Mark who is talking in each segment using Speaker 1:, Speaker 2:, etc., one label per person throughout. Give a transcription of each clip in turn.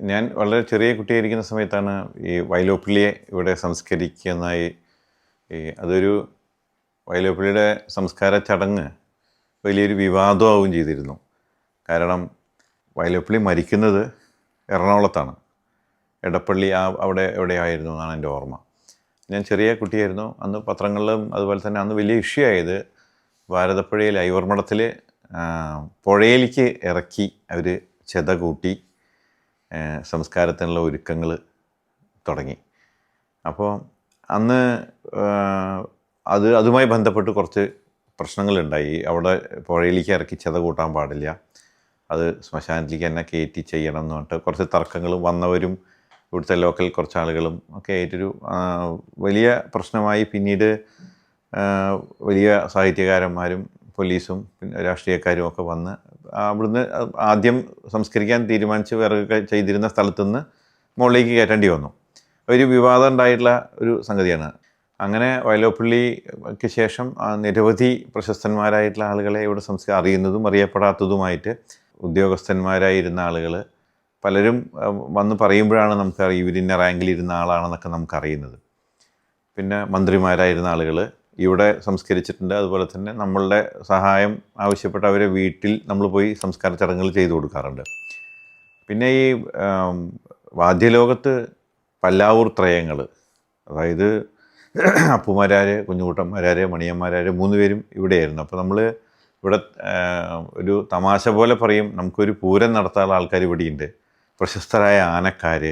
Speaker 1: ഞാൻ വളരെ ചെറിയ കുട്ടിയായിരിക്കുന്ന സമയത്താണ് ഈ വയലോപ്പിള്ളിയെ ഇവിടെ സംസ്കരിക്കുന്നതായി ഈ അതൊരു വയലോപ്പിള്ളിയുടെ സംസ്കാര ചടങ്ങ് വലിയൊരു വിവാദമാവുകയും ചെയ്തിരുന്നു. കാരണം വയലോപ്പിള്ളി മരിക്കുന്നത് എറണാകുളത്താണ്. എടപ്പള്ളി ആ അവിടെ എവിടെയായിരുന്നു എന്നാണ് എന്റെ ഓർമ്മ. ഞാൻ ചെറിയ കുട്ടിയായിരുന്നു. അന്ന് പത്രങ്ങളിലും അതുപോലെ തന്നെ അന്ന് വലിയ ഇഷ്യൂ ആയത് ഭാരതപ്പുഴയിൽ ഐവർമഠത്തിൽ പുഴയിലേക്ക് ഇറക്കി അവർ ചെത കൂട്ടി സംസ്കാരത്തിനുള്ള ഒരുക്കങ്ങൾ തുടങ്ങി. അപ്പോൾ അന്ന് അത് അതുമായി ബന്ധപ്പെട്ട് കുറച്ച് പ്രശ്നങ്ങളുണ്ടായി. അവിടെ പുഴയിലേക്ക് ഇറക്കി ചെത കൂട്ടാൻ പാടില്ല. അത് ശ്മശാനത്തിലേക്ക് തന്നെ കയറ്റി ചെയ്യണം എന്ന് പറഞ്ഞിട്ട് കുറച്ച് തർക്കങ്ങളും വന്നവരും ഇവിടുത്തെ ലോക്കൽ കുറച്ച് ആളുകളും ഒക്കെ ആയിട്ടൊരു വലിയ പ്രശ്നമായി. പിന്നീട് വലിയ സാഹിത്യകാരന്മാരും പോലീസും പിന്നെ രാഷ്ട്രീയക്കാരും ഒക്കെ വന്ന് അവിടുന്ന് ആദ്യം സംസ്കരിക്കാൻ തീരുമാനിച്ച് വിറകൊക്കെ ചെയ്തിരുന്ന സ്ഥലത്തു നിന്ന് മുകളിലേക്ക് കയറ്റേണ്ടി വന്നു. ഒരു വിവാദം ഉണ്ടായിട്ടുള്ള ഒരു സംഗതിയാണ്. അങ്ങനെ വയലോപ്പള്ളിക്ക് ശേഷം നിരവധി പ്രശസ്തന്മാരായിട്ടുള്ള ആളുകളെ ഇവിടെ സംസ്കാരം അറിയുന്നതും അറിയപ്പെടാത്തതുമായിട്ട് ഉദ്യോഗസ്ഥന്മാരായിരുന്ന ആളുകൾ പലരും വന്ന് പറയുമ്പോഴാണ് നമുക്ക് ഇവരിന്ന റാങ്കിലിരുന്ന ആളാണെന്നൊക്കെ നമുക്കറിയുന്നത്. പിന്നെ മന്ത്രിമാരായിരുന്ന ആളുകൾ ഇവിടെ സംസ്കരിച്ചിട്ടുണ്ട്. അതുപോലെ തന്നെ നമ്മളുടെ സഹായം ആവശ്യപ്പെട്ട അവരെ വീട്ടിൽ നമ്മൾ പോയി സംസ്കാര ചടങ്ങുകൾ ചെയ്തു കൊടുക്കാറുണ്ട്. പിന്നെ ഈ വാദ്യലോകത്ത് പല്ലാവൂർ ത്രയങ്ങൾ അതായത് അപ്പുമാരാര് കുഞ്ഞുകുട്ടന്മാരാര് മണിയന്മാരാര് മൂന്ന് പേരും ഇവിടെയായിരുന്നു. അപ്പോൾ നമ്മൾ ഇവിടെ ഒരു തമാശ പോലെ പറയും നമുക്കൊരു പൂരം നടത്താനുള്ള ആൾക്കാർ ഇവിടെയുണ്ട്. പ്രശസ്തരായ ആനക്കാർ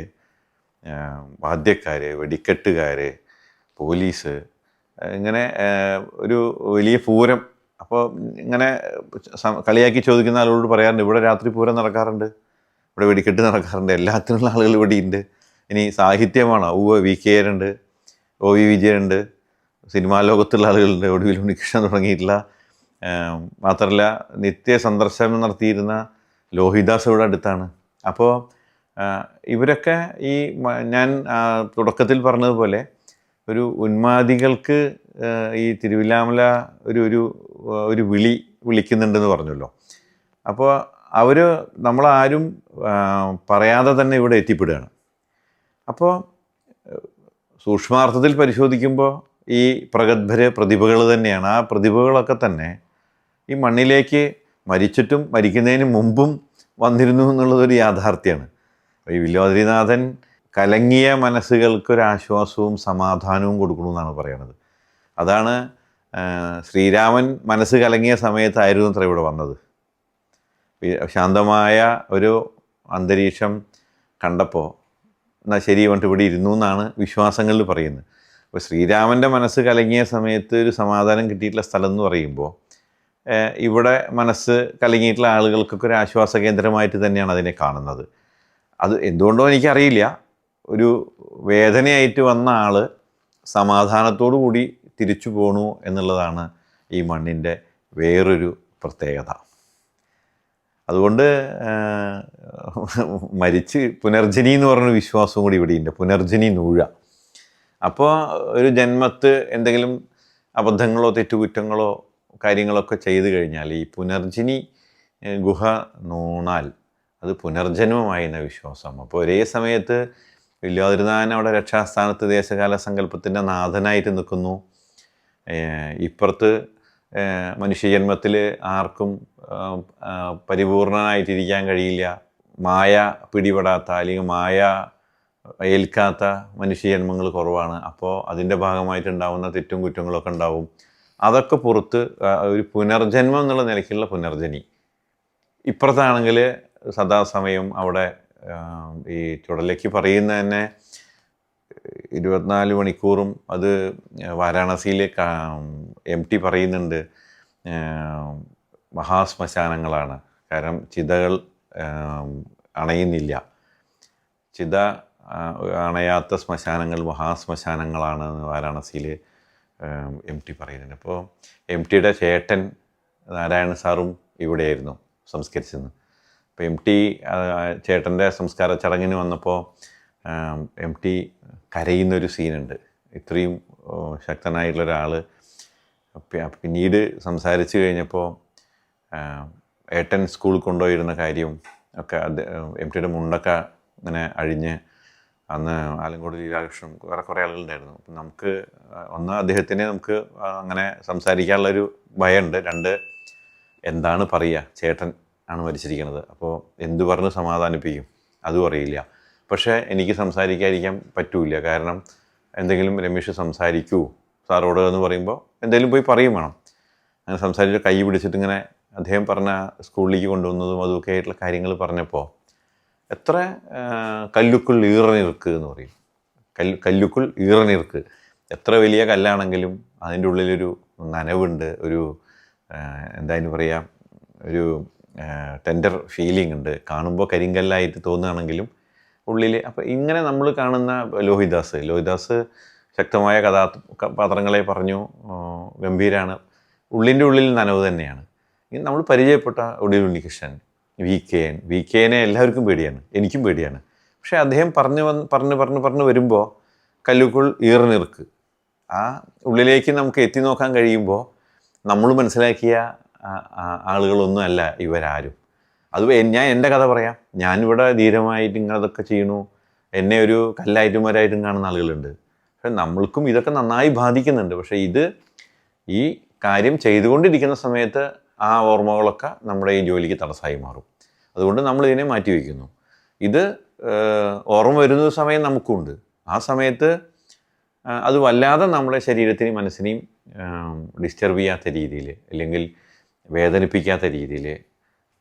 Speaker 1: വാദ്യക്കാർ വെടിക്കെട്ടുകാർ പോലീസ് ഇങ്ങനെ ഒരു വലിയ പൂരം. അപ്പോൾ ഇങ്ങനെ കളിയാക്കി ചോദിക്കുന്ന ആളോട് പറയാറുണ്ട് ഇവിടെ രാത്രി പൂരം നടക്കാറുണ്ട്. ഇവിടെ വെടിക്കെട്ട് നടക്കാറുണ്ട്. എല്ലാത്തിനുള്ള ആളുകൾ ഇവിടെ ഉണ്ട് ഇനി സാഹിത്യമാണോ? ഊവ വി. കെ. ഉണ്ട് ഒ വി. വിജയുണ്ട് സിനിമാ ലോകത്തുള്ള ആളുകളുണ്ട്. ഒടുവിൽ ഉണ്ണികൃഷ്ണൻ തുടങ്ങിയിട്ടുള്ള ആം, മാത്രമല്ല നിത്യ സന്ദർശനം നടത്തിയിരുന്ന ലോഹിദാസ് ഇവിടെ അടുത്താണ്. അപ്പോൾ ഇവരൊക്കെ ഈ ഞാൻ തുടക്കത്തിൽ പറഞ്ഞതുപോലെ ഒരു ഉന്മാദികൾക്ക് ഈ തിരുവില്ലാമല ഒരു ഒരു ഒരു വിളി വിളിക്കുന്നുണ്ടെന്ന് പറഞ്ഞല്ലോ. അപ്പോൾ അവർ നമ്മളാരും പറയാതെ തന്നെ ഇവിടെ എത്തിപ്പെടുകയാണ്. അപ്പോൾ സൂക്ഷ്മാർത്ഥത്തിൽ പരിശോധിക്കുമ്പോൾ ഈ പ്രഗത്ഭര് പ്രതിഭകൾ തന്നെയാണ്. ആ പ്രതിഭകളൊക്കെ തന്നെ ഈ മണ്ണിലേക്ക് മരിച്ചിട്ടും മരിക്കുന്നതിന് മുമ്പും വന്നിരുന്നു എന്നുള്ളതൊരു യാഥാർത്ഥ്യമാണ് ഈ വില്ലോദ്രിനാഥൻ കലങ്ങിയ മനസ്സുകൾക്കൊരാശ്വാസവും സമാധാനവും കൊടുക്കണമെന്നാണ് പറയണത്. അതാണ് ശ്രീരാമൻ മനസ്സ് കലങ്ങിയ സമയത്തായിരുന്നു അത്ര ഇവിടെ വന്നത്. ശാന്തമായ ഒരു അന്തരീക്ഷം കണ്ടപ്പോൾ എന്നാൽ ശരി പറഞ്ഞിട്ട് ഇവിടെ ഇരുന്നു എന്നാണ് വിശ്വാസങ്ങളിൽ പറയുന്നത്. അപ്പോൾ ശ്രീരാമന്റെ മനസ്സ് കലങ്ങിയ സമയത്ത് ഒരു സമാധാനം കിട്ടിയിട്ടുള്ള സ്ഥലം എന്ന് പറയുമ്പോൾ ഇവിടെ മനസ്സ് കലങ്ങിയിട്ടുള്ള ആളുകൾക്കൊക്കെ ഒരു ആശ്വാസ കേന്ദ്രമായിട്ട് തന്നെയാണ് അതിനെ കാണുന്നത്. അത് എന്തുകൊണ്ടോ എനിക്കറിയില്ല. ഒരു വേദനയായിട്ട് വന്ന ആൾ സമാധാനത്തോടു കൂടി തിരിച്ചു പോണു എന്നുള്ളതാണ് ഈ മണ്ണിന്റെ വേറൊരു പ്രത്യേകത. അതുകൊണ്ട് മരിച്ച് പുനർജനി എന്ന് പറഞ്ഞ വിശ്വാസവും കൂടി ഇവിടെയുണ്ട്. പുനർജനി നൂഴ. അപ്പോൾ ഒരു ജന്മത്ത് എന്തെങ്കിലും അബദ്ധങ്ങളോ തെറ്റുകുറ്റങ്ങളോ കാര്യങ്ങളൊക്കെ ചെയ്തു കഴിഞ്ഞാൽ ഈ പുനർജനി ഗുഹ നൂണാൽ അത് പുനർജന്മമായി എന്ന വിശ്വാസം. അപ്പോൾ ഒരേ സമയത്ത് വില്ലോതിരുന്നാൻ അവിടെ രക്ഷാസ്ഥാനത്ത് ദേശകാല സങ്കല്പത്തിന്റെ നാഥനായിട്ട് നിൽക്കുന്നു. ഇപ്പുറത്ത് മനുഷ്യജന്മത്തിൽ ആർക്കും പരിപൂർണനായിട്ടിരിക്കാൻ കഴിയില്ല. മായ പിടിപെടാത്ത അല്ലെങ്കിൽ മായ ഏൽക്കാത്ത മനുഷ്യജന്മങ്ങൾ കുറവാണ്. അപ്പോൾ അതിന്റെ ഭാഗമായിട്ടുണ്ടാവുന്ന തെറ്റും കുറ്റങ്ങളൊക്കെ ഉണ്ടാവും. അതൊക്കെ പുറത്ത് ഒരു പുനർജന്മം എന്നുള്ള നിലയ്ക്കുള്ള പുനർജനി. ഇപ്പുറത്താണെങ്കിൽ സദാസമയം അവിടെ ഈ ചുടലയ്ക്ക് പറയുന്ന തന്നെ ഇരുപത്തിനാല് മണിക്കൂറും അത് വാരാണസിയിൽ എം ടി പറയുന്നുണ്ട്. മഹാശ്മശാനങ്ങളാണ്. കാരണം ചിതകൾ അണയുന്നില്ല. ചിത അണയാത്ത ശ്മശാനങ്ങൾ മഹാശ്മശാനങ്ങളാണ് വാരാണസിയിൽ എം ടി പറയുന്നുണ്ട്. അപ്പോൾ എം ടിയുടെ ചേട്ടൻ നാരായണ സാറും ഇവിടെയായിരുന്നു സംസ്കരിച്ചത്. അപ്പോൾ എം ടി ചേട്ടന്റെ സംസ്കാര ചടങ്ങിന് വന്നപ്പോൾ എം ടി കരയുന്നൊരു സീനുണ്ട്. ഇത്രയും ശക്തനായിട്ടുള്ള ഒരാൾ പിന്നീട് സംസാരിച്ച് കഴിഞ്ഞപ്പോൾ ഏട്ടൻ സ്കൂളിൽ കൊണ്ടുപോയിരുന്ന കാര്യം ഒക്കെ അത് എം ടിയുടെ മുണ്ടൊക്കെ ഇങ്ങനെ അഴിഞ്ഞ് അന്ന് ആലങ്കോട് ലീലാകൃഷ്ണൻ വേറെ കുറേ ആളുകളുണ്ടായിരുന്നു. അപ്പം നമുക്ക് ഒന്ന് അദ്ദേഹത്തിനെ നമുക്ക് അങ്ങനെ സംസാരിക്കാനുള്ളൊരു ഭയമുണ്ട്. രണ്ട് എന്താണ് പറയുക? ചേട്ടൻ ആണ് മരിച്ചിരിക്കുന്നത് അപ്പോൾ എന്തു പറഞ്ഞ് സമാധാനിപ്പിക്കും? അതും അറിയില്ല. പക്ഷേ എനിക്ക് സംസാരിക്കാതിരിക്കാൻ പറ്റൂല കാരണം എന്തെങ്കിലും രമേശ് സംസാരിക്കൂ സാറോട് എന്ന് പറയുമ്പോൾ എന്തെങ്കിലും പോയി പറയും വേണം. അങ്ങനെ സംസാരിച്ച് കൈ പിടിച്ചിട്ട് ഇങ്ങനെ അദ്ദേഹം പറഞ്ഞ സ്കൂളിലേക്ക് കൊണ്ടുവന്നതും അതുമൊക്കെ ആയിട്ടുള്ള കാര്യങ്ങൾ പറഞ്ഞപ്പോൾ എത്ര കല്ലുക്കുൾ ഈറനിർക്ക് എന്ന് പറയും. കല്ല് കല്ലുക്കുൾ ഈറനിർക്ക് എത്ര വലിയ കല്ലാണെങ്കിലും അതിന്റെ ഉള്ളിലൊരു നനവുണ്ട്. ഒരു എന്താ പറയുക ഒരു ടെൻഡർ ഫീലിംഗ് ഉണ്ട്. കാണുമ്പോൾ കരിങ്കല്ലായിട്ട് തോന്നുകയാണെങ്കിലും ഉള്ളിൽ അപ്പോൾ ഇങ്ങനെ നമ്മൾ കാണുന്ന ലോഹിദാസ് ലോഹിദാസ് ശക്തമായ കഥാ പാത്രങ്ങളെ പറഞ്ഞു ഗംഭീരാണ്. ഉള്ളിന്റെ ഉള്ളിൽ നനവ് തന്നെയാണ്. ഇനി നമ്മൾ പരിചയപ്പെട്ട Odiyal Unnikrishnan V K N V K എനെ എല്ലാവർക്കും പേടിയാണ്. എനിക്കും പേടിയാണ്. പക്ഷേ അദ്ദേഹം പറഞ്ഞു വന്ന് പറഞ്ഞ് പറഞ്ഞ് പറഞ്ഞ് വരുമ്പോൾ കല്ലുക്കുൾ ഈറനിർക്ക് ആ ഉള്ളിലേക്ക് നമുക്ക് എത്തി നോക്കാൻ കഴിയുമ്പോൾ നമ്മൾ മനസ്സിലാക്കിയ ആളുകളൊന്നും അല്ല ഇവരാരും. അത് ഞാൻ എന്റെ കഥ പറയാം. ഞാനിവിടെ ധീരമായിട്ട് ഇങ്ങനെ അതൊക്കെ ചെയ്യണു. എന്നെ ഒരു കല്ലായിട്ടുമാരായിട്ടും കാണുന്ന ആളുകളുണ്ട്. പക്ഷെ നമ്മൾക്കും ഇതൊക്കെ നന്നായി ബാധിക്കുന്നുണ്ട്. പക്ഷേ ഇത് ഈ കാര്യം ചെയ്തുകൊണ്ടിരിക്കുന്ന സമയത്ത് ആ ഓർമ്മകളൊക്കെ നമ്മുടെ ഈ ജോലിക്ക് തടസ്സമായി മാറും. അതുകൊണ്ട് നമ്മൾ ഇതിനെ മാറ്റി വയ്ക്കുന്നു. ഇത് ഓർമ്മ വരുന്ന സമയം നമുക്കുണ്ട്. ആ സമയത്ത് അത് വല്ലാതെ നമ്മുടെ ശരീരത്തിനെയും മനസ്സിനെയും ഡിസ്റ്റർബ് ചെയ്യാത്ത രീതിയിൽ അല്ലെങ്കിൽ വേദനിപ്പിക്കാത്ത രീതിയിൽ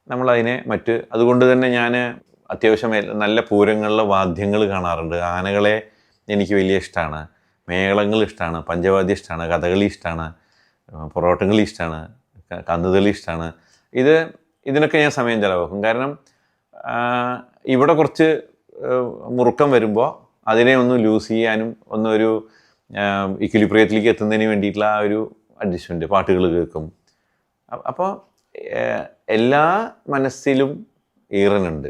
Speaker 1: നമ്മളതിനെ മറ്റ് അതുകൊണ്ട് തന്നെ ഞാൻ അത്യാവശ്യം നല്ല പൂരങ്ങളിലെ വാദ്യങ്ങൾ കാണാറുണ്ട്. ആനകളെ എനിക്ക് വലിയ ഇഷ്ടമാണ് മേളങ്ങൾ ഇഷ്ടമാണ് പഞ്ചവാദ്യം ഇഷ്ടമാണ് കഥകളി ഇഷ്ടമാണ് പൊറോട്ടങ്ങളി ഇഷ്ടമാണ് കന്നുകളി ഇഷ്ടമാണ് ഇത് ഇതിനൊക്കെ ഞാൻ സമയം ചിലവാക്കും കാരണം ഇവിടെ കുറച്ച് മുറുക്കം വരുമ്പോൾ അതിനെ ഒന്ന് ലൂസ് ചെയ്യാനും ഒന്നൊരു ഇക്വിലിപ്രിയത്തിലേക്ക് എത്തുന്നതിന് വേണ്ടിയിട്ടുള്ള ആ ഒരു അഡ്ജസ്റ്റ്മെന്റ് പാട്ടുകൾ കേൾക്കും. അപ്പോൾ എല്ലാ മനസ്സിലും ഈറനുണ്ട്.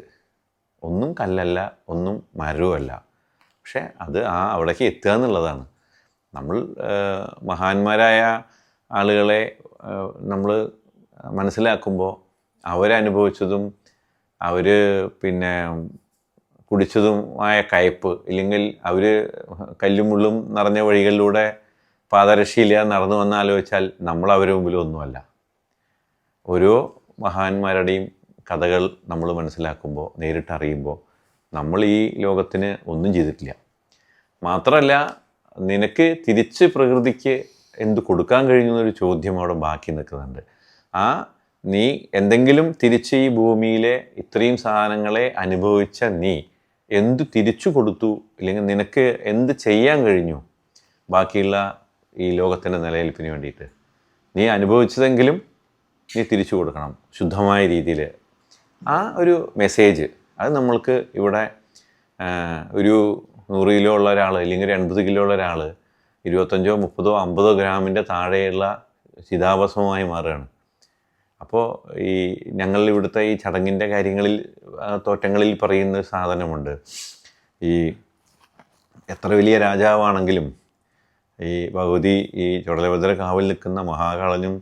Speaker 1: ഒന്നും കല്ലല്ല ഒന്നും മരവുമല്ല. പക്ഷേ അത് ആ അവിടേക്ക് എത്തുക എന്നുള്ളതാണ്. നമ്മൾ മഹാന്മാരായ ആളുകളെ നമ്മൾ മനസ്സിലാക്കുമ്പോൾ അവരനുഭവിച്ചതും അവർ പിന്നെ കുടിച്ചതുമായ കയ്പ് ഇല്ലെങ്കിൽ അവർ കല്ലും മുള്ളും നിറഞ്ഞ വഴികളിലൂടെ പാദരക്ഷയില്ല നടന്നു വന്ന് ആലോചിച്ചാൽ നമ്മൾ അവരുടെ മുമ്പിൽ ഒന്നുമല്ല. ഓരോ മഹാന്മാരുടെയും കഥകൾ നമ്മൾ മനസ്സിലാക്കുമ്പോൾ നേരിട്ടറിയുമ്പോൾ നമ്മൾ ഈ ലോകത്തിന് ഒന്നും ചെയ്തിട്ടില്ല. മാത്രമല്ല നിനക്ക് തിരിച്ച് പ്രകൃതിക്ക് എന്ത് കൊടുക്കാൻ കഴിയുന്നൊരു ചോദ്യം അവിടെ ബാക്കി നിൽക്കുന്നുണ്ട്. ആ നീ എന്തെങ്കിലും തിരിച്ച് ഈ ഭൂമിയിലെ ഇത്രയും സാധനങ്ങളെ അനുഭവിച്ച നീ എന്തു തിരിച്ചു കൊടുത്തു? ഇല്ലെങ്കിൽ നിനക്ക് എന്ത് ചെയ്യാൻ കഴിഞ്ഞു? ബാക്കിയുള്ള ഈ ലോകത്തിന്റെ നിലനിൽപ്പിന് വേണ്ടിയിട്ട്. നീ അനുഭവിച്ചതെങ്കിലും നീ തിരിച്ചു കൊടുക്കണം. ശുദ്ധമായ രീതിയിൽ. ആ ഒരു മെസ്സേജ് അത് നമ്മൾക്ക് ഇവിടെ ഒരു നൂറ് കിലോ ഉള്ള ഒരാൾ അല്ലെങ്കിൽ ഒരു എൺപത് കിലോ ഉള്ള ഒരാൾ ഇരുപത്തഞ്ചോ മുപ്പതോ അമ്പതോ ഗ്രാമിന്റെ താഴെയുള്ള ചിതാഭസ്മമായി മാറുകയാണ്. അപ്പോൾ ഈ ഞങ്ങൾ ഇവിടുത്തെ ഈ ചടങ്ങിന്റെ കാര്യങ്ങളിൽ തോറ്റങ്ങളിൽ പറയുന്ന സാധനമുണ്ട്. ഈ എത്ര വലിയ രാജാവാണെങ്കിലും ഈ ഭഗവതി ഈ ചുടലഭദ്ര കാവൽ നിൽക്കുന്ന മഹാകാളനും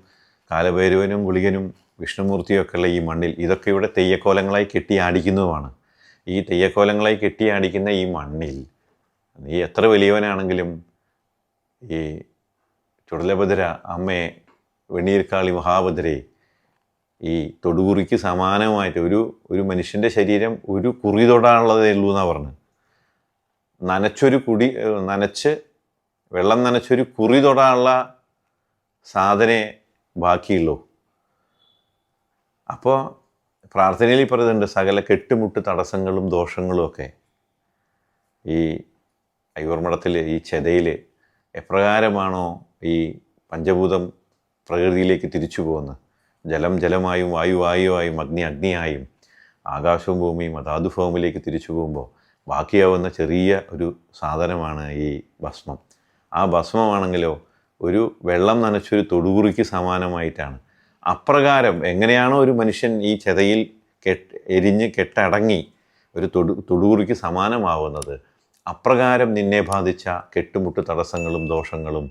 Speaker 1: കാലഭൈരവനും ഗുളികനും വിഷ്ണുമൂർത്തിയൊക്കെ ഉള്ള ഈ മണ്ണിൽ ഇതൊക്കെ ഇവിടെ തെയ്യക്കോലങ്ങളായി കെട്ടി ആടിക്കുന്നതുമാണ്. ഈ തെയ്യക്കോലങ്ങളായി കെട്ടി ആടിക്കുന്ന ഈ മണ്ണിൽ നീ എത്ര വലിയവനാണെങ്കിലും ഈ ചുടലഭദ്ര അമ്മയെ വെണ്ണീർക്കാളി മഹാഭദ്രയെ ഈ തൊടുകുറിക്ക് സമാനമായിട്ട് ഒരു ഒരു മനുഷ്യന്റെ ശരീരം ഒരു കുറി തൊടാനുള്ളതേ ഉള്ളൂ എന്നാണ് പറഞ്ഞത് നനച്ചൊരു കുടി നനച്ച് വെള്ളം നനച്ചൊരു കുറി തൊടാനുള്ള സാധനേ ബാക്കിയുള്ളൂ. അപ്പോൾ പ്രാർത്ഥനയിൽ പറയുന്നുണ്ട് സകല കെട്ടുമുട്ട് തടസ്സങ്ങളും ദോഷങ്ങളും ഒക്കെ ഈ ഐവർമഠത്തിൽ ഈ ചെതയിൽ എപ്രകാരമാണോ ഈ പഞ്ചഭൂതം പ്രകൃതിയിലേക്ക് തിരിച്ചു പോകുന്നത്? ജലം ജലമായും വായു വായുവായും അഗ്നി അഗ്നിയായും ആകാശവും ഭൂമിയും അതാതു ഭൂമിയിലേക്ക് തിരിച്ചു പോകുമ്പോൾ ബാക്കിയാവുന്ന ചെറിയ ഒരു സാധനമാണ് ഈ ഭസ്മം. ആ ഭസ്മമാണെങ്കിലോ ഒരു വെള്ളം നനച്ചൊരു തൊടുകുറിക്ക് സമാനമായിട്ടാണ്. അപ്രകാരം എങ്ങനെയാണോ ഒരു മനുഷ്യൻ ഈ ചെതയിൽ കെട്ട് എരിഞ്ഞ് കെട്ടടങ്ങി ഒരു തൊടു തൊടുകുറിക്ക് സമാനമാവുന്നത് അപ്രകാരം നിന്നെ ബാധിച്ച കെട്ടുമുട്ട് തടസ്സങ്ങളും ദോഷങ്ങളും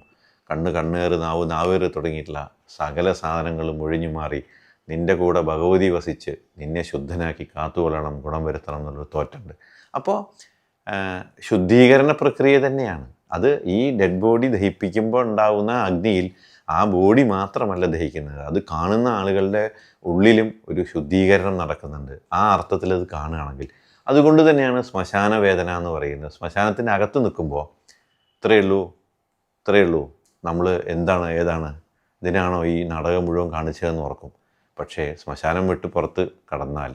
Speaker 1: കണ്ണ് കണ്ണേറ് നാവ് നാവേറ് തുടങ്ങിയിട്ടുള്ള സകല സാധനങ്ങളും ഒഴിഞ്ഞു മാറി നിന്റെ കൂടെ ഭഗവതി വസിച്ച് നിന്നെ ശുദ്ധനാക്കി കാത്തുകൊള്ളണം ഗുണം വരുത്തണം എന്നുള്ളൊരു തോറ്റുണ്ട്. അപ്പോൾ ശുദ്ധീകരണ പ്രക്രിയ തന്നെയാണ്. അത് ഈ ഡെഡ് ബോഡി ദഹിപ്പിക്കുമ്പോൾ ഉണ്ടാകുന്ന അഗ്നിയിൽ ആ ബോഡി മാത്രമല്ല ദഹിക്കുന്നത്. അത് കാണുന്ന ആളുകളുടെ ഉള്ളിലും ഒരു ശുദ്ധീകരണം നടക്കുന്നുണ്ട്. ആ അർത്ഥത്തിൽ അത് കാണുകയാണെങ്കിൽ. അതുകൊണ്ട് തന്നെയാണ് ശ്മശാന വേദന എന്ന് പറയുന്നത്. ശ്മശാനത്തിന്റെ അകത്ത് നിൽക്കുമ്പോൾ ഇത്രയേ ഉള്ളൂ ഇത്രയേ ഉള്ളൂ. നമ്മൾ എന്താണ് ഏതാണ് ഇതിനാണോ ഈ നാടകം മുഴുവൻ കാണിച്ചതെന്ന് ഓർക്കും. പക്ഷേ ശ്മശാനം വിട്ട് പുറത്ത് കടന്നാൽ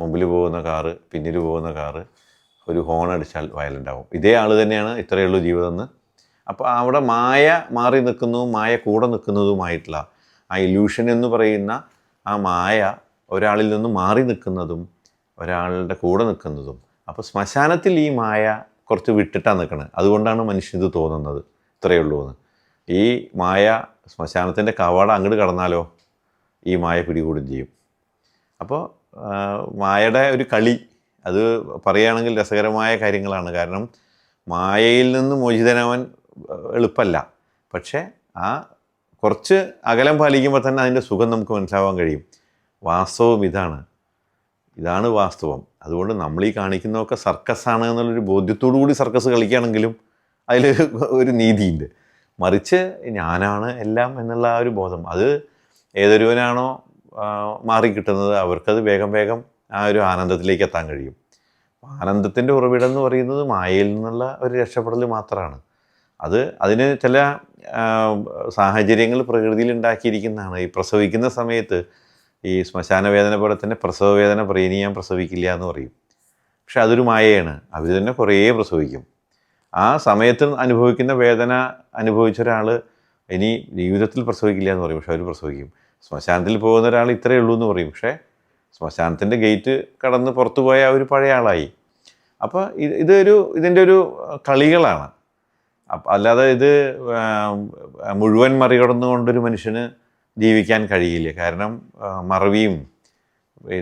Speaker 1: മുമ്പിൽ പോകുന്ന കാറ് പിന്നിൽ പോകുന്ന കാറ് ഒരു ഹോൺ അടിച്ചാൽ വയലന്റ് ആവും. ഇതേ ആൾ തന്നെയാണ് ഇത്രയേ ഉള്ളൂ ജീവിതം എന്ന് അപ്പോൾ അവിടെ മായ മാറി നിൽക്കുന്നതും മായ കൂടെ നിൽക്കുന്നതുമായിട്ടുള്ള ആ ഇല്യൂഷൻ എന്ന് പറയുന്ന ആ മായ ഒരാളിൽ നിന്ന് മാറി നിൽക്കുന്നതും ഒരാളുടെ കൂടെ നിൽക്കുന്നതും. അപ്പോൾ ശ്മശാനത്തിൽ ഈ മായ കുറച്ച് വിട്ടിട്ടാണ് നിൽക്കുന്നത് അതുകൊണ്ടാണ് മനുഷ്യൻ ഇത് തോന്നുന്നത്. ഇത്രയേ ഉള്ളൂ എന്ന്. ഈ മായ ശ്മശാനത്തിന്റെ കവാട അങ്ങോട്ട് കടന്നാലോ ഈ മായ പിടികൂടും ചെയ്യും. അപ്പോൾ മായയുടെ ഒരു കളി അത് പറയുകയാണെങ്കിൽ രസകരമായ കാര്യങ്ങളാണ്. കാരണം മായയിൽ നിന്ന് മോചിതനാവാൻ എളുപ്പമല്ല പക്ഷേ ആ കുറച്ച് അകലം പാലിക്കുമ്പോൾ തന്നെ അതിന്റെ സുഖം നമുക്ക് മനസ്സിലാവാൻ കഴിയും. വാസ്തവം ഇതാണ്. ഇതാണ് വാസ്തവം. അതുകൊണ്ട് നമ്മൾ ഈ കാണിക്കുന്നതൊക്കെ സർക്കസാണ് എന്നുള്ളൊരു ബോധ്യത്തോടു കൂടി സർക്കസ് കളിക്കുകയാണെങ്കിലും അതിൽ ഒരു നീതിയുണ്ട്. മറിച്ച് ഞാനാണ് എല്ലാം എന്നുള്ള ആ ഒരു ബോധം. അത് ഏതൊരുവനാണോ മാറിക്കിട്ടുന്നത്. അവർക്കത് വേഗം വേഗം ആ ഒരു ആനന്ദത്തിലേക്ക് എത്താൻ കഴിയും. ആനന്ദത്തിന്റെ ഉറവിടം എന്ന് പറയുന്നത് മായയിൽ നിന്നുള്ള ഒരു രക്ഷപ്പെടൽ മാത്രമാണ് അത് അതിന് ചില സാഹചര്യങ്ങൾ പ്രകൃതിയിൽ ഉണ്ടാക്കിയിരിക്കുന്നതാണ്. ഈ പ്രസവിക്കുന്ന സമയത്ത് ഈ ശ്മശാന വേദന പോലെ തന്നെ പ്രസവ വേദന പറയും ഞാൻ പ്രസവിക്കില്ല എന്ന് പറയും. പക്ഷെ അതൊരു മായയാണ്. അവർ തന്നെ കുറേ പ്രസവിക്കും. ആ സമയത്ത് അനുഭവിക്കുന്ന വേദന അനുഭവിച്ച ഒരാൾ ഇനി ജീവിതത്തിൽ പ്രസവിക്കില്ല എന്ന് പറയും. പക്ഷെ അവർ പ്രസവിക്കും. ശ്മശാനത്തിൽ പോകുന്ന ഒരാൾ ഇത്രയേ ഉള്ളൂ എന്ന് പറയും. പക്ഷേ ശ്മശാനത്തിന്റെ ഗേറ്റ് കടന്ന് പുറത്തു പോയ ഒരു പഴയ ആളായി. അപ്പോൾ ഇത് ഇതൊരു ഇതിന്റെ ഒരു കളികളാണ്. അപ്പം അല്ലാതെ ഇത് മുഴുവൻ മറികടന്നുകൊണ്ടൊരു മനുഷ്യന് ജീവിക്കാൻ കഴിയില്ല. കാരണം മറവിയും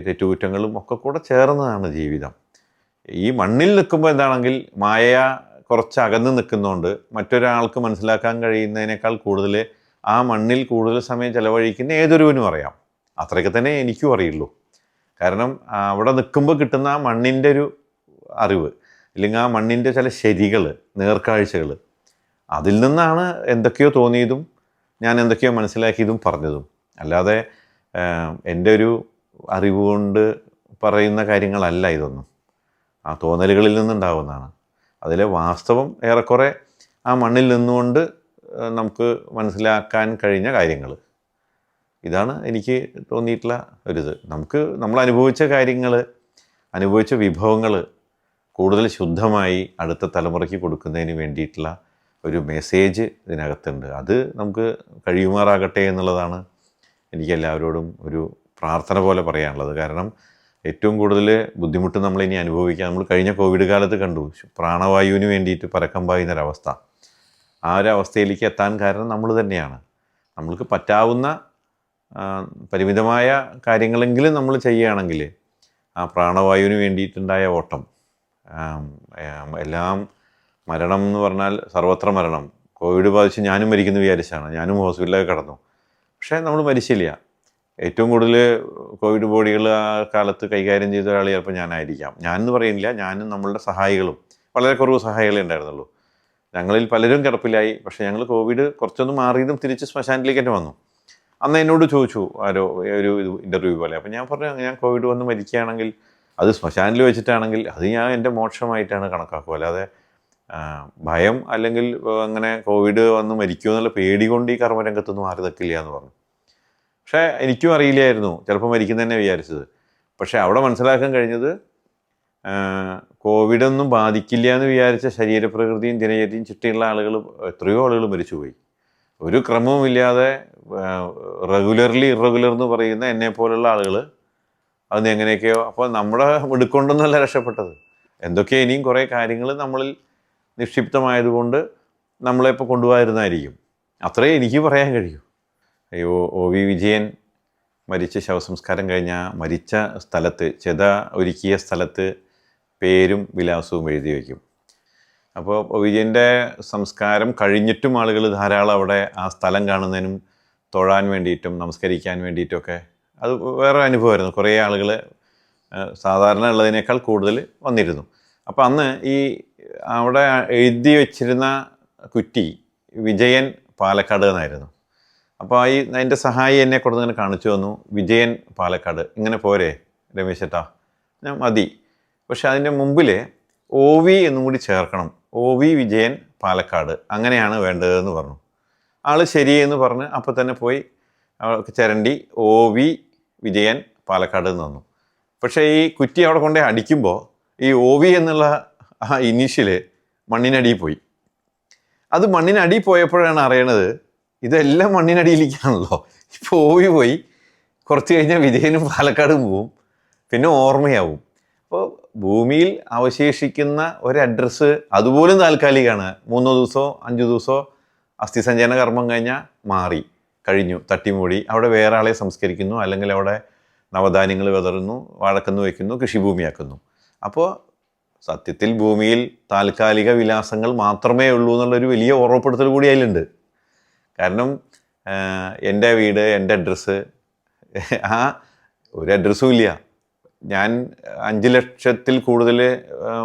Speaker 1: തെറ്റുകുറ്റങ്ങളും ഒക്കെ കൂടെ ചേർന്നതാണ് ജീവിതം. ഈ മണ്ണിൽ നിൽക്കുമ്പോൾ എന്താണെങ്കിൽ മായ കുറച്ച് അകന്ന് നിൽക്കുന്നതുകൊണ്ട് മറ്റൊരാൾക്ക് മനസ്സിലാക്കാൻ കഴിയുന്നതിനേക്കാൾ കൂടുതൽ ആ മണ്ണിൽ കൂടുതൽ സമയം ചെലവഴിക്കുന്ന ഏതൊരുവനും അറിയാം. അത്രയൊക്കെ തന്നെ എനിക്കും അറിയുള്ളൂ. കാരണം അവിടെ നിൽക്കുമ്പോൾ കിട്ടുന്ന ആ മണ്ണിന്റെ ഒരു അറിവ് അല്ലെങ്കിൽ ആ മണ്ണിന്റെ ചില ശരികൾ നേർക്കാഴ്ചകൾ അതിൽ നിന്നാണ് എന്തൊക്കെയോ തോന്നിയതും ഞാൻ എന്തൊക്കെയോ മനസ്സിലാക്കിയതും പറഞ്ഞതും. അല്ലാതെ എന്റെ ഒരു അറിവ് കൊണ്ട് പറയുന്ന കാര്യങ്ങളല്ല ഇതൊന്നും. ആ തോന്നലുകളിൽ നിന്നുണ്ടാവുന്നതാണ്. അതിലെ വാസ്തവം ഏറെക്കുറെ ആ മണ്ണിൽ നിന്നുകൊണ്ട് നമുക്ക് മനസ്സിലാക്കാൻ കഴിഞ്ഞ കാര്യങ്ങൾ ഇതാണ് എനിക്ക് തോന്നിയിട്ടുള്ള ഒരിത്. നമുക്ക് നമ്മൾ അനുഭവിച്ച കാര്യങ്ങൾ അനുഭവിച്ച വിഭവങ്ങൾ കൂടുതൽ ശുദ്ധമായി അടുത്ത തലമുറയ്ക്ക് കൊടുക്കുന്നതിന് വേണ്ടിയിട്ടുള്ള ഒരു മെസ്സേജ് ഇതിനകത്തുണ്ട്. അത് നമുക്ക് കഴിയുമാറാകട്ടെ എന്നുള്ളതാണ് എനിക്ക് എല്ലാവരോടും ഒരു പ്രാർത്ഥന പോലെ പറയാനുള്ളത്. കാരണം ഏറ്റവും കൂടുതൽ ബുദ്ധിമുട്ട് നമ്മൾ ഇനി അനുഭവിക്കുക നമ്മൾ കഴിഞ്ഞ കോവിഡ് കാലത്ത് കണ്ടു. പ്രാണവായുവിന് വേണ്ടിയിട്ട് പരക്കം പായുന്നൊരവസ്ഥ ആ ഒരു അവസ്ഥയിലേക്ക് എത്താൻ കാരണം നമ്മൾ തന്നെയാണ്. നമ്മൾക്ക് പറ്റാവുന്ന പരിമിതമായ കാര്യങ്ങളെങ്കിലും നമ്മൾ ചെയ്യുകയാണെങ്കിൽ ആ പ്രാണവായുവിന് വേണ്ടിയിട്ടുണ്ടായ ഓട്ടം എല്ലാം മരണം എന്ന് പറഞ്ഞാൽ സർവത്ര മരണം. കോവിഡ് ബാധിച്ച് ഞാനും മരിക്കുന്നു വിചാരിച്ചാണ്. ഞാനും ഹോസ്പിറ്റലിലൊക്കെ കടന്നു. പക്ഷേ നമ്മൾ മരിച്ചില്ല. ഏറ്റവും കൂടുതൽ കോവിഡ് ബോഡികൾ ആ കാലത്ത് കൈകാര്യം ചെയ്ത ഒരാൾ ചിലപ്പോൾ ഞാനായിരിക്കാം. ഞാനെന്ന് പറയുന്നില്ല. ഞാനും നമ്മളുടെ സഹായികളും വളരെ കുറവ് സഹായികളെ ഉണ്ടായിരുന്നുള്ളൂ. ഞങ്ങളിൽ പലരും കിടപ്പിലായി. പക്ഷേ ഞങ്ങൾ കോവിഡ് കുറച്ചൊന്ന് മാറിയതും തിരിച്ച് ശ്മശാനത്തിലേക്ക് തന്നെ വന്നു. അന്ന് എന്നോട് ചോദിച്ചു ആരോ ഒരു ഇന്റർവ്യൂ പോലെ. അപ്പം ഞാൻ പറഞ്ഞു ഞാൻ കോവിഡ് വന്ന് മരിക്കുകയാണെങ്കിൽ അത് ശ്മശാനിൽ വെച്ചിട്ടാണെങ്കിൽ അത് ഞാൻ എന്റെ മോക്ഷമായിട്ടാണ് കണക്കാക്കുക. അല്ലാതെ ഭയം അല്ലെങ്കിൽ അങ്ങനെ കോവിഡ് വന്ന് മരിക്കുമോ എന്നുള്ള പേടി കൊണ്ട് ഈ കർമ്മരംഗത്തൊന്നും ആരും നിൽക്കില്ല എന്ന് പറഞ്ഞു. പക്ഷേ എനിക്കും അറിയില്ലായിരുന്നു. ചിലപ്പോൾ മരിക്കുന്നതന്നെ വിചാരിച്ചത്. പക്ഷേ അവിടെ മനസ്സിലാക്കാൻ കഴിഞ്ഞത് കോവിഡൊന്നും ബാധിക്കില്ല എന്ന് വിചാരിച്ച ശരീരപ്രകൃതിയും ദിനചര്യയും ചിട്ടയുള്ള ആളുകൾ എത്രയോ ആളുകൾ മരിച്ചുപോയി. ഒരു ക്രമവുമില്ലാതെ റെഗുലർലി ഇറഗുലർ എന്ന് പറയുന്ന എന്നെ പോലുള്ള ആളുകൾ അത് എങ്ങനെയൊക്കെയോ അപ്പോൾ നമ്മുടെ എടുക്കൊണ്ടൊന്നല്ല രക്ഷപ്പെട്ടത്. എന്തൊക്കെ ഇനിയും കുറേ കാര്യങ്ങൾ നമ്മളിൽ നിക്ഷിപ്തമായതുകൊണ്ട് നമ്മളെ നമ്മളെപ്പോൾ കൊണ്ടുപോയിരുന്നായിരിക്കും അത്രേ എനിക്ക് പറയാൻ കഴിയൂ. അയ്യോ ഒ വി വിജയൻ മരിച്ച ശവസംസ്കാരം കഴിഞ്ഞ മരിച്ച സ്ഥലത്ത് ചെത ഒരുക്കിയ സ്ഥലത്ത് പേരും വിലാസവും എഴുതി വയ്ക്കും. അപ്പോൾ വിജയന്റെ സംസ്കാരം കഴിഞ്ഞിട്ടും ആളുകൾ ധാരാളം അവിടെ ആ സ്ഥലം കാണുന്നതിനും തൊഴാൻ വേണ്ടിയിട്ടും നമസ്കരിക്കാൻ വേണ്ടിയിട്ടുമൊക്കെ അത് വേറെ അനുഭവമായിരുന്നു. കുറേ ആളുകൾ സാധാരണ ഉള്ളതിനേക്കാൾ കൂടുതൽ വന്നിരുന്നു. അപ്പോൾ അന്ന് ഈ അവിടെ എഴുതി വച്ചിരുന്ന കുറ്റി വിജയൻ പാലക്കാട് എന്നായിരുന്നു. അപ്പോൾ ഈ അതിന്റെ സഹായി എന്നെ കൊടുത്ത് ഇങ്ങനെ കാണിച്ചു തന്നു. വിജയൻ പാലക്കാട്. ഇങ്ങനെ പോരെ രമേശ് ചേട്ടാ ഞാൻ മതി. പക്ഷെ അതിന്റെ മുമ്പിൽ ഒ വി എന്നും കൂടി ചേർക്കണം. O V Vijayan Palakkad. അങ്ങനെയാണ് വേണ്ടതെന്ന് പറഞ്ഞു. ആൾ ശരിയെന്ന് പറഞ്ഞ് അപ്പോൾ തന്നെ പോയി ചരണ്ടി ഒ വി വിജയൻ പാലക്കാട് നിന്ന് പക്ഷേ ഈ കുറ്റി അവിടെ കൊണ്ടേ അടിക്കുമ്പോൾ ഈ ഒ വി എന്നുള്ള ആ ഇനീഷ്യൽ മണ്ണിനടിയിൽ പോയി. അത് മണ്ണിനടിയിൽ പോയപ്പോഴാണ് അറിയണത് ഇതെല്ലാം മണ്ണിനടിയിലേക്കാണല്ലോ. ഇപ്പോൾ ഒ വി പോയി കുറച്ച് കഴിഞ്ഞാൽ വിജയനും പാലക്കാടും പോവും പിന്നെ ഓർമ്മയാവും. അപ്പോൾ ഭൂമിയിൽ അവശേഷിക്കുന്ന ഒരു അഡ്രസ്സ് അതുപോലും താൽക്കാലികമാണ് മൂന്നോ ദിവസമോ അഞ്ച് ദിവസമോ അസ്ഥിസഞ്ചയന കർമ്മം കഴിഞ്ഞാൽ മാറി കഴിഞ്ഞു തട്ടിമൂടി. അവിടെ വേറെ ആളെ സംസ്കരിക്കുന്നു അല്ലെങ്കിൽ അവിടെ നവധാന്യങ്ങൾ വിതറുന്നു വഴക്കെന്ന് വയ്ക്കുന്നു കൃഷിഭൂമിയാക്കുന്നു. അപ്പോൾ സത്യത്തിൽ ഭൂമിയിൽ താൽക്കാലിക വിലാസങ്ങൾ മാത്രമേ ഉള്ളൂ എന്നുള്ളൊരു വലിയ ഓർമ്മപ്പെടുത്തൽ കൂടി അതിലുണ്ട്. കാരണം എന്റെ വീട് എന്റെ അഡ്രസ്സ് ആ ഒരു അഡ്രസ്സും ഇല്ല. ഞാൻ അഞ്ച് ലക്ഷത്തിൽ കൂടുതൽ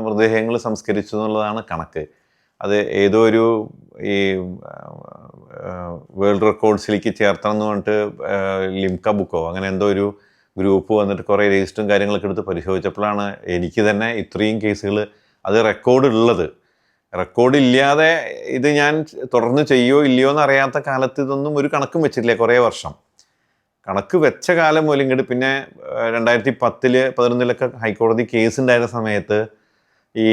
Speaker 1: മൃതദേഹങ്ങൾ സംസ്കരിച്ചു എന്നുള്ളതാണ് കണക്ക്. അത് ഏതോ ഒരു ഈ വേൾഡ് റെക്കോർഡ്സിലേക്ക് ചേർത്തണം എന്ന് പറഞ്ഞിട്ട് ലിംക ബുക്കോ അങ്ങനെ എന്തോ ഒരു ഗ്രൂപ്പ് വന്നിട്ട് കുറേ രജിസ്റ്ററും കാര്യങ്ങളൊക്കെ എടുത്ത് പരിശോധിച്ചപ്പോഴാണ് എനിക്ക് തന്നെ ഇത്രയും കേസുകൾ അത് റെക്കോർഡ് ഉള്ളത്. റെക്കോർഡ് ഇല്ലാതെ ഇത് ഞാൻ തുടർന്ന് ചെയ്യോ ഇല്ലയോ എന്ന് അറിയാത്ത കാലത്ത് ഇതൊന്നും ഒരു കണക്കും വെച്ചിട്ടില്ല കുറേ വർഷം. കണക്ക് വെച്ച കാലം മുതൽ ഇങ്ങോട്ട് പിന്നെ രണ്ടായിരത്തി പത്തിൽ പതിനൊന്നിലൊക്കെ ഹൈക്കോടതി കേസ് ഉണ്ടായിരുന്ന സമയത്ത് ഈ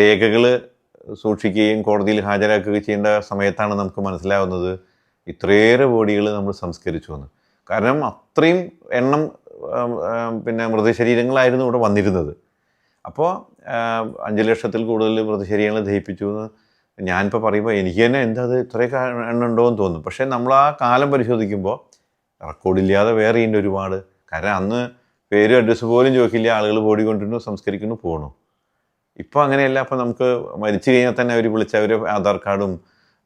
Speaker 1: രേഖകൾ സൂക്ഷിക്കുകയും കോടതിയിൽ ഹാജരാക്കുകയും ചെയ്യേണ്ട സമയത്താണ് നമുക്ക് മനസ്സിലാവുന്നത് ഇത്രയേറെ ബോഡികൾ നമ്മൾ സംസ്കരിച്ചു എന്ന്. കാരണം അത്രയും എണ്ണം പിന്നെ മൃതശരീരങ്ങളായിരുന്നു ഇവിടെ വന്നിരുന്നത്. അപ്പോൾ അഞ്ച് ലക്ഷത്തിൽ കൂടുതൽ മൃതശരീരങ്ങൾ ദഹിപ്പിച്ചു എന്ന് ഞാനിപ്പോൾ പറയുമ്പോൾ എനിക്ക് തന്നെ എന്താ അത് ഇത്രയൊക്കെ എണ്ണം ഉണ്ടോ എന്ന് തോന്നും. പക്ഷേ നമ്മൾ ആ കാലം പരിശോധിക്കുമ്പോൾ റെക്കോർഡില്ലാതെ വേറെ ഇതിന്റെ ഒരുപാട്. കാരണം അന്ന് പേര് അഡ്രസ്സ് പോലും ചോദിക്കില്ല ആളുകൾ ബോഡി കൊണ്ടിരുന്നു സംസ്കരിക്കുന്നു പോകണു ഇപ്പോൾ അങ്ങനെയല്ല. അപ്പോൾ നമുക്ക് മരിച്ചു കഴിഞ്ഞാൽ തന്നെ അവർ വിളിച്ച അവർ ആധാർ കാർഡും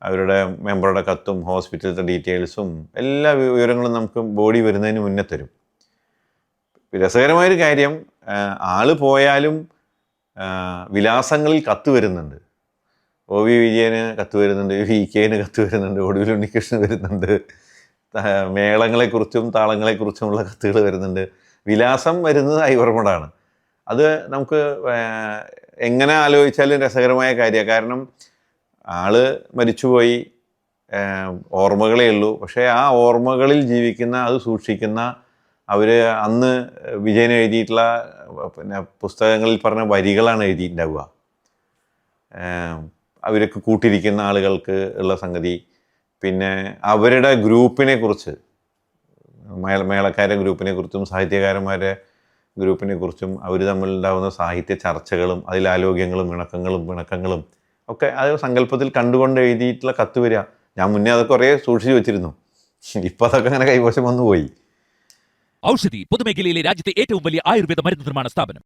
Speaker 1: അവരുടെ മെമ്പറുടെ കത്തും ഹോസ്പിറ്റലത്തെ ഡീറ്റെയിൽസും എല്ലാ വിവരങ്ങളും നമുക്ക് ബോഡി വരുന്നതിന് മുന്നേ തരും. രസകരമായൊരു കാര്യം ആൾ പോയാലും വിലാസങ്ങളിൽ കത്ത് വരുന്നുണ്ട്. ഒ വി വിജയന് കത്ത് വരുന്നുണ്ട് വി കെന് കത്ത് വരുന്നുണ്ട് ഒടുവിൽ ഉണ്ണികൃഷ്ണൻ വരുന്നുണ്ട് മേളങ്ങളെക്കുറിച്ചും താളങ്ങളെക്കുറിച്ചുമുള്ള കത്തുകൾ വരുന്നുണ്ട്. വിലാസം വരുന്നത് ഐവർമടാണ് അത് നമുക്ക് എങ്ങനെ ആലോചിച്ചാലും രസകരമായ കാര്യമാണ് കാരണം ആൾ മരിച്ചുപോയി ഓർമ്മകളേ ഉള്ളൂ. പക്ഷേ ആ ഓർമ്മകളിൽ ജീവിക്കുന്ന അത് സൂക്ഷിക്കുന്ന അവർ അന്ന് വിജയൻ എഴുതിയിട്ടുള്ള പിന്നെ പുസ്തകങ്ങളിൽ പറഞ്ഞ വരികളാണ് എഴുതിയിട്ടുണ്ടാവുക. അവരൊക്കെ കൂട്ടിരിക്കുന്ന ആളുകൾക്ക് ഉള്ള സംഗതി. പിന്നെ അവരുടെ ഗ്രൂപ്പിനെ കുറിച്ച് മേള മേളക്കാരെ ഗ്രൂപ്പിനെ കുറിച്ചും സാഹിത്യകാരന്മാരെ ഗ്രൂപ്പിനെ കുറിച്ചും അവർ തമ്മിലുണ്ടാകുന്ന സാഹിത്യ ചർച്ചകളും അതിൽ ആലോക്യങ്ങളും ഇണക്കങ്ങളും പിണക്കങ്ങളും ഒക്കെ അത് സങ്കല്പത്തിൽ കണ്ടുകൊണ്ട് എഴുതിയിട്ടുള്ള കത്ത് വരിക. ഞാൻ മുന്നേ അതൊക്കെ കുറേ സൂക്ഷിച്ചു വെച്ചിരുന്നു. ഇപ്പം അതൊക്കെ അങ്ങനെ കൈവശം വന്നു പോയി
Speaker 2: ഔഷധി പൊതുമേഖലയിലെ രാജ്യത്തെ ഏറ്റവും വലിയ ആയുർവേദ മരുന്ന് നിർമ്മാണ സ്ഥാപനം.